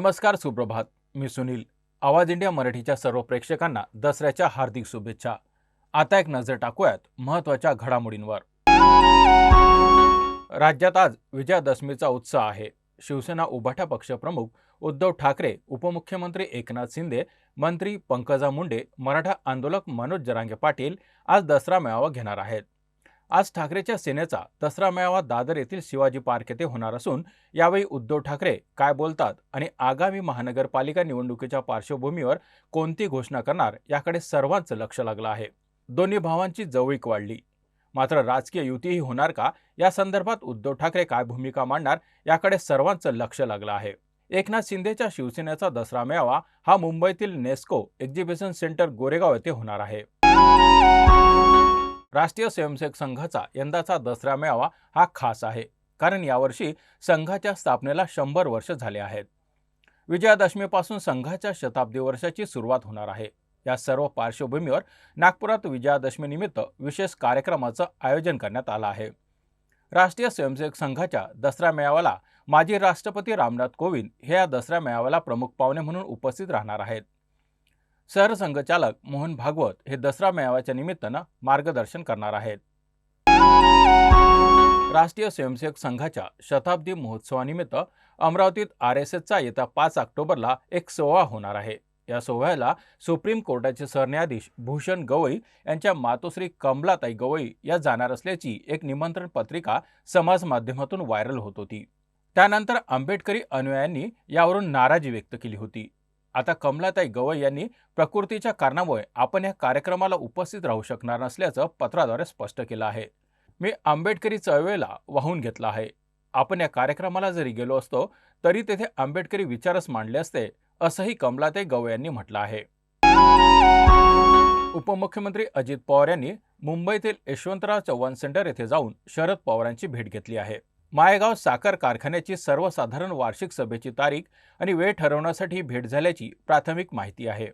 नमस्कार सुप्रभात. मी सुनील. आवाज इंडिया मराठीच्या सर्व प्रेक्षकांना दसऱ्याच्या हार्दिक शुभेच्छा. आता एक नजर टाकूयात महत्त्वाच्या घडामोडींवर. राज्यात आज विजयादशमीचा उत्साह आहे. शिवसेना उभाठा पक्षप्रमुख उद्धव ठाकरे उपमुख्यमंत्री एकनाथ शिंदे मंत्री पंकजा मुंडे मराठा आंदोलक मनोज जरांगे पाटील आज दसरा मेळावा घेणार आहेत. आज ठाकरेच्या सेनेचा दसरा मेळावा दादर येथील शिवाजी पार्क येथे होणार असून यावेळी उद्धव ठाकरे काय बोलतात आणि आगामी महानगरपालिका निवडणुकीच्या पार्श्वभूमीवर कोणती घोषणा करणार याकडे सर्वांचं लक्ष लागलं आहे. दोन्ही भावांची जवळीक वाढली. मात्र राजकीय युतीही होणार का या संदर्भात उद्धव ठाकरे काय भूमिका मांडणार याकडे सर्वांचं लक्ष लागलं आहे. एकनाथ शिंदेच्या शिवसेनेचा दसरा मेळावा हा मुंबईतील नेस्को एक्झिबिशन सेंटर गोरेगाव येथे होणार आहे. राष्ट्रीय स्वयंसेवक संघाचा यंदाचा दसरा मेळावा हा खास आहे कारण यावर्षी संघाच्या स्थापनेला शंभर वर्ष झाले आहेत. विजयादशमीपासून संघाच्या शताब्दी वर्षाची सुरुवात होणार आहे. या सर्व पार्श्वभूमीवर नागपुरात विजयादशमीनिमित्त विशेष कार्यक्रमाचं आयोजन करण्यात आलं आहे. राष्ट्रीय स्वयंसेवक संघाच्या दसरा मेळाव्याला माजी राष्ट्रपती रामनाथ कोविंद हे या दसरा मेळाव्याला प्रमुख पाहुणे म्हणून उपस्थित राहणार आहेत. सरसंघचालक मोहन भागवत हे दसरा मेळाव्याच्या निमित्तानं मार्गदर्शन करणार आहेत. राष्ट्रीय स्वयंसेवक संघाच्या शताब्दी महोत्सवानिमित्त अमरावतीत आर एस एसचा येत्या पाच ऑक्टोबरला एक सोहळा होणार आहे. या सोहळ्याला सुप्रीम कोर्टाचे सरन्यायाधीश भूषण गवई यांच्या मातोश्री कमलाताई गवई या जाणार असल्याची एक निमंत्रण पत्रिका समाज माध्यमातून व्हायरल होत होती. त्यानंतर आंबेडकरी अनुयायांनी यावरून नाराजी व्यक्त केली होती. आता कमलाताई गवई यांनी प्रकृतीच्या कारणामुळे आपण या कार्यक्रमाला उपस्थित राहू शकणार नसल्याचं पत्राद्वारे स्पष्ट केलं आहे. मी आंबेडकरी चळवळीला वाहून घेतला आहे. आपण या कार्यक्रमाला जरी गेलो असतो तरी तेथे आंबेडकरी विचारच मांडले असते असंही कमलाताई गवई यांनी म्हटलं आहे. उपमुख्यमंत्री अजित पवार यांनी मुंबईतील यशवंतराव चव्हाण सेंटर येथे जाऊन शरद पवारांची भेट घेतली आहे. मायगाव साखर कारखान्याची सर्वसाधारण वार्षिक सभेची तारीख आणि वेळ ठरवण्यासाठी भेट झाल्याची प्राथमिक माहिती आहे.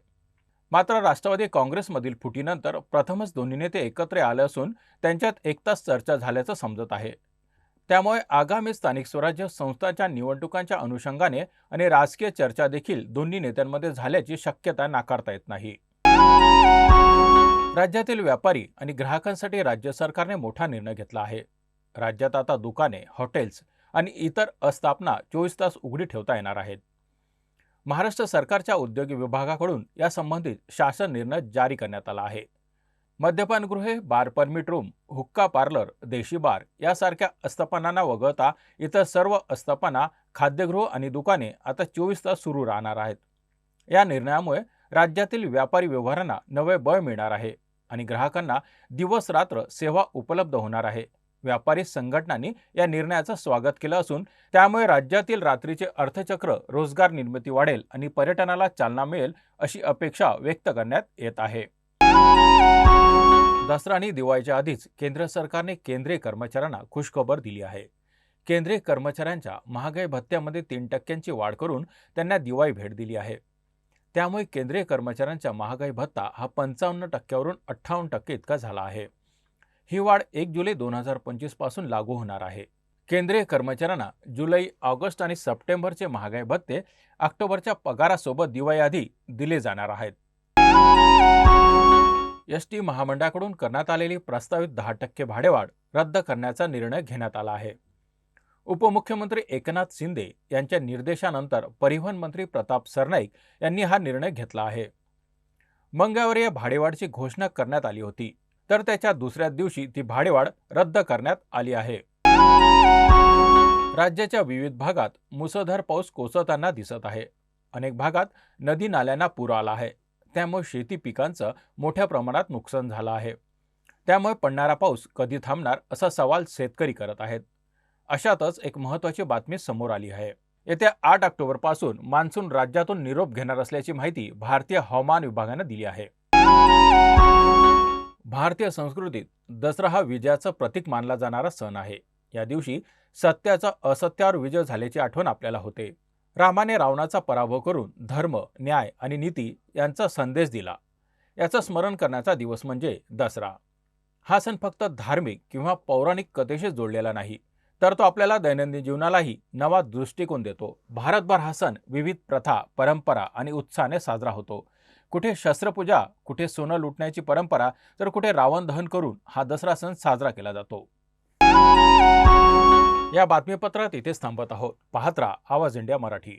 मात्र राष्ट्रवादी काँग्रेसमधील फुटीनंतर प्रथमच दोन्ही नेते एकत्र आले असून त्यांच्यात एकताच चर्चा झाल्याचं समजत आहे. त्यामुळे आगामी स्थानिक स्वराज्य संस्थांच्या निवडणुकांच्या अनुषंगाने आणि राजकीय चर्चा देखील दोन्ही नेत्यांमध्ये झाल्याची शक्यता नाकारता येत नाही. राज्यातील व्यापारी आणि ग्राहकांसाठी राज्य सरकारने मोठा निर्णय घेतला आहे. राज्यात आता दुकाने हॉटेल्स आणि इतर अस्थापना चोवीस तास उघडी ठेवता येणार आहेत. महाराष्ट्र सरकारच्या उद्योग विभागाकडून यासंबंधित शासन निर्णय जारी करण्यात आला आहे. मद्यपानगृहे बार परमिट रूम हुक्का पार्लर देशी बार यासारख्या आस्थापनांना वगळता इतर सर्व अस्थापना खाद्यगृह आणि दुकाने आता चोवीस तास सुरू राहणार आहेत. या निर्णयामुळे राज्यातील व्यापारी व्यवहारांना नवे बळ मिळणार आहे आणि ग्राहकांना दिवस रात्र सेवा उपलब्ध होणार आहे. व्यापारी संघटनांनी या निर्णयाचं स्वागत केलं असून त्यामुळे राज्यातील रात्रीचे अर्थचक्र रोजगार निर्मिती वाढेल आणि पर्यटनाला चालना मिळेल अशी अपेक्षा व्यक्त करण्यात येत आहे. दसरा आणि दिवाळीच्या आधीच केंद्र सरकारने केंद्रीय कर्मचाऱ्यांना खुशखबर दिली आहे. केंद्रीय कर्मचाऱ्यांच्या महागाई भत्त्यामध्ये तीन टक्क्यांची वाढ करून त्यांना दिवाळी भेट दिली आहे. त्यामुळे केंद्रीय कर्मचाऱ्यांचा महागाई भत्ता हा पंचावन्न टक्क्यावरून अठ्ठावन्न टक्के इतका झाला आहे. ही वाढ एक जुलै दोन हजार पंचवीसपासून लागू होणार आहे. केंद्रीय कर्मचाऱ्यांना जुलै ऑगस्ट आणि सप्टेंबरचे महागाई भत्ते ऑक्टोबरच्या पगारासोबत दिवाळीआधी दिले जाणार आहेत. एस टी महामंडळाकडून करण्यात आलेली प्रस्तावित दहा टक्के भाडेवाढ रद्द करण्याचा निर्णय घेण्यात आला आहे. उपमुख्यमंत्री एकनाथ शिंदे यांच्या निर्देशानंतर परिवहन मंत्री प्रताप सरनाईक यांनी हा निर्णय घेतला आहे. मंगळवारी या भाडेवाढची घोषणा करण्यात आली होती. तर त्याच्या दुसऱ्या दिवशी ती भाडेवाढ रद्द करण्यात आली आहे. राज्याच्या विविध भागात मुसळधार पाऊस कोसळताना दिसत आहे. अनेक भागात नदी नाल्यांना पूर आला आहे. त्यामुळे शेती पिकांचं मोठ्या प्रमाणात नुकसान झालं आहे. त्यामुळे पडणारा पाऊस कधी थांबणार असा सवाल शेतकरी करत आहेत. अशातच एक महत्त्वाची बातमी समोर आली आहे. येत्या आठ ऑक्टोबरपासून मान्सून राज्यातून निरोप घेणार असल्याची माहिती भारतीय हवामान विभागानं दिली आहे. भारतीय संस्कृतीत दसरा हा विजयाचं प्रतीक मानला जाणारा सण आहे. या दिवशी सत्याचा असत्यावर विजय झाल्याची आठवण आपल्याला होते. रामाने रावणाचा पराभव करून धर्म न्याय आणि नीती यांचा संदेश दिला. याचं स्मरण करण्याचा दिवस म्हणजे दसरा. हा सण फक्त धार्मिक किंवा पौराणिक कथेशी जोडलेला नाही तर तो आपल्याला दैनंदिन जीवनालाही नवा दृष्टिकोन देतो. भारतभर हा सण विविध प्रथा परंपरा आणि उत्साहाने साजरा होतो. कुठे शस्त्रपूजा कुठे सोनं लुटण्याची परंपरा तर कुठे रावण दहन करून हा दसरा सण साजरा केला जातो. या बातमीपत्रात इथेच थांबत आहोत. पाहत राहा आवाज इंडिया मराठी.